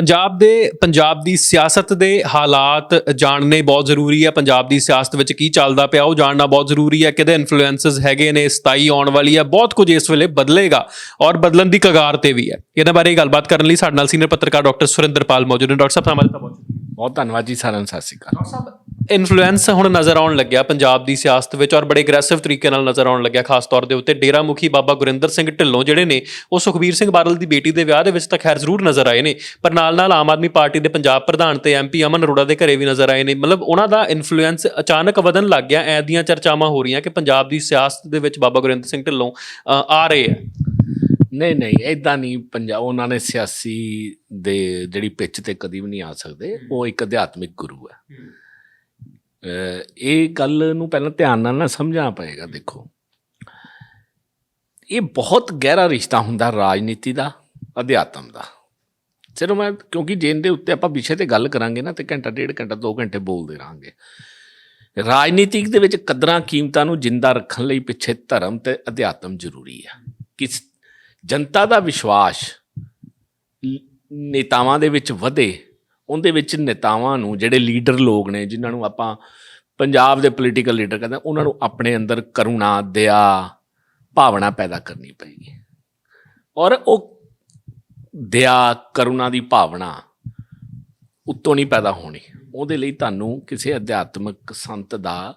ਪੰਜਾਬ ਦੇ ਪੰਜਾਬ ਦੀ ਸਿਆਸਤ ਦੇ ਹਾਲਾਤ ਜਾਣਨੇ ਬਹੁਤ ਜ਼ਰੂਰੀ ਹੈ ਪੰਜਾਬ ਦੀ ਸਿਆਸਤ ਵਿੱਚ ਕੀ ਚੱਲਦਾ ਪਿਆ ਉਹ ਜਾਣਨਾ ਬਹੁਤ ਜ਼ਰੂਰੀ ਹੈ ਕਿਹਦੇ ਇਨਫਲੂਐਂਸਸ ਹੈਗੇ ਨੇ 27 ਆਉਣ ਵਾਲੀ ਹੈ ਬਹੁਤ ਕੁਝ ਇਸ ਵੇਲੇ ਬਦਲੇਗਾ ਔਰ ਬਦਲਣ ਦੀ ਕਗਾਰ ਤੇ ਵੀ ਹੈ ਇਹਨਾਂ ਬਾਰੇ ਗੱਲਬਾਤ ਕਰਨ ਲਈ ਸਾਡੇ ਨਾਲ ਸੀਨੀਅਰ ਪੱਤਰਕਾਰ ਡਾਕਟਰ ਸੁਰਿੰਦਰਪਾਲ ਮੌਜੂਦ ਨੇ। ਡਾਕਟਰ ਸਾਹਿਬ ਹਮਾਰੇ ਤਾਂ ਬਹੁਤ ਬਹੁਤ ਧੰਨਵਾਦ ਜੀ ਸਾਰਿਆਂ ਨੂੰ ਸਤਿ ਸ਼੍ਰੀ ਅਕਾਲ। ਡਾਕਟਰ ਸਾਹਿਬ ਇਨਫਲੂਐਂਸ ਹੁਣ ਨਜ਼ਰ ਆਉਣ ਲੱਗਿਆ ਪੰਜਾਬ ਦੀ ਸਿਆਸਤ ਵਿੱਚ ਔਰ ਬੜੇ ਅਗਰੈਸਿਵ ਤਰੀਕੇ ਨਾਲ ਨਜ਼ਰ ਆਉਣ ਲੱਗਿਆ ਖਾਸ ਤੌਰ ਦੇ ਉੱਤੇ ਡੇਰਾ ਮੁਖੀ ਬਾਬਾ ਗੁਰਿੰਦਰ ਸਿੰਘ ਢਿੱਲੋਂ ਜਿਹੜੇ ਨੇ ਉਹ ਸੁਖਬੀਰ ਸਿੰਘ ਬਾਦਲ ਦੀ ਬੇਟੀ ਦੇ ਵਿਆਹ ਦੇ ਵਿੱਚ ਤਾਂ ਖੈਰ ਜ਼ਰੂਰ ਨਜ਼ਰ ਆਏ ਨੇ ਪਰ ਨਾਲ ਨਾਲ ਆਮ ਆਦਮੀ ਪਾਰਟੀ ਦੇ ਪੰਜਾਬ ਪ੍ਰਧਾਨ ਤੇ ਐਮਪੀ ਅਮਨ ਅਰੋੜਾ ਦੇ ਘਰੇ ਵੀ ਨਜ਼ਰ ਆਏ ਨੇ ਮਤਲਬ ਉਹਨਾਂ ਦਾ ਇਨਫਲੂਐਂਸ ਅਚਾਨਕ ਵਧਣ ਲੱਗ ਗਿਆ ਐ ਦੀਆਂ ਚਰਚਾਵਾਂ ਹੋ ਰਹੀਆਂ ਕਿ ਪੰਜਾਬ ਦੀ ਸਿਆਸਤ ਦੇ ਵਿੱਚ ਬਾਬਾ ਗੁਰਿੰਦਰ ਸਿੰਘ ਢਿੱਲੋਂ ਆ ਰਹੇ ਆ। ਨਹੀਂ ਨਹੀਂ ਐਦਾਂ ਨਹੀਂ ਪੰਜਾਬ ਉਹਨਾਂ ਨੇ ਸਿਆਸੀ ਦੇ ਜਿਹੜੀ ਪਿੱਚ ਤੇ ਕਦੀ ਵੀ ਨਹੀਂ ਆ ਸਕਦੇ ਉਹ ਇੱਕ ਅਧਿਆਤਮਿਕ ਗੁਰੂ ਹੈ। ਇਹ ਗੱਲ ਨੂੰ ਪਹਿਲਾਂ ਧਿਆਨ ਨਾਲ ਨਾ ਸਮਝਣਾ ਪਏਗਾ, ਦੇਖੋ। ਇਹ ਬਹੁਤ ਗਹਿਰਾ ਰਿਸ਼ਤਾ ਹੁੰਦਾ ਰਾਜਨੀਤੀ ਦਾ, ਅਧਿਆਤਮ ਦਾ। ਚਲੋ ਮੈਂ, ਕਿਉਂਕਿ ਜੇਨ ਦੇ ਉੱਤੇ ਆਪਾਂ ਵਿਸ਼ੇ ਤੇ ਗੱਲ ਕਰਾਂਗੇ ਨਾ, ਤੇ ਘੰਟਾ, ਡੇਢ ਘੰਟਾ 2 ਘੰਟੇ ਬੋਲਦੇ ਰਹਾਂਗੇ। ਰਾਜਨੀਤਿਕ ਦੇ ਵਿੱਚ ਕਦਰਾਂ ਕੀਮਤਾਂ ਨੂੰ ਜਿੰਦਾ ਰੱਖਣ ਲਈ ਪਿੱਛੇ ਧਰਮ ਤੇ ਅਧਿਆਤਮ ਜ਼ਰੂਰੀ ਆ। ਕਿ ਜਨਤਾ ਦਾ ਵਿਸ਼ਵਾਸ ਨੇਤਾਵਾਂ ਦੇ ਵਿੱਚ ਵਧੇ ਉਹਦੇ ਵਿੱਚ ਨੇਤਾਵਾਂ ਨੂੰ, ਜਿਹੜੇ ਲੀਡਰ ਲੋਕ ਨੇ, ਜਿਨ੍ਹਾਂ ਨੂੰ ਆਪਾਂ ਪੰਜਾਬ ਦੇ ਪੋਲੀਟੀਕਲ ਲੀਡਰ ਕਹਿੰਦੇ ਉਹਨਾਂ ਨੂੰ ਆਪਣੇ ਅੰਦਰ ਕਰੁਣਾ, ਦਇਆ, ਭਾਵਨਾ ਪੈਦਾ ਕਰਨੀ ਪਏਗੀ। ਔਰ ਉਹ ਦਇਆ, ਕਰੁਣਾ ਦੀ ਭਾਵਨਾ ਉੱਤੋਂ ਨਹੀਂ ਪੈਦਾ ਹੋਣੀ। ਉਹਦੇ ਲਈ ਤੁਹਾਨੂੰ ਕਿਸੇ ਅਧਿਆਤਮਿਕ ਸੰਤ ਦਾ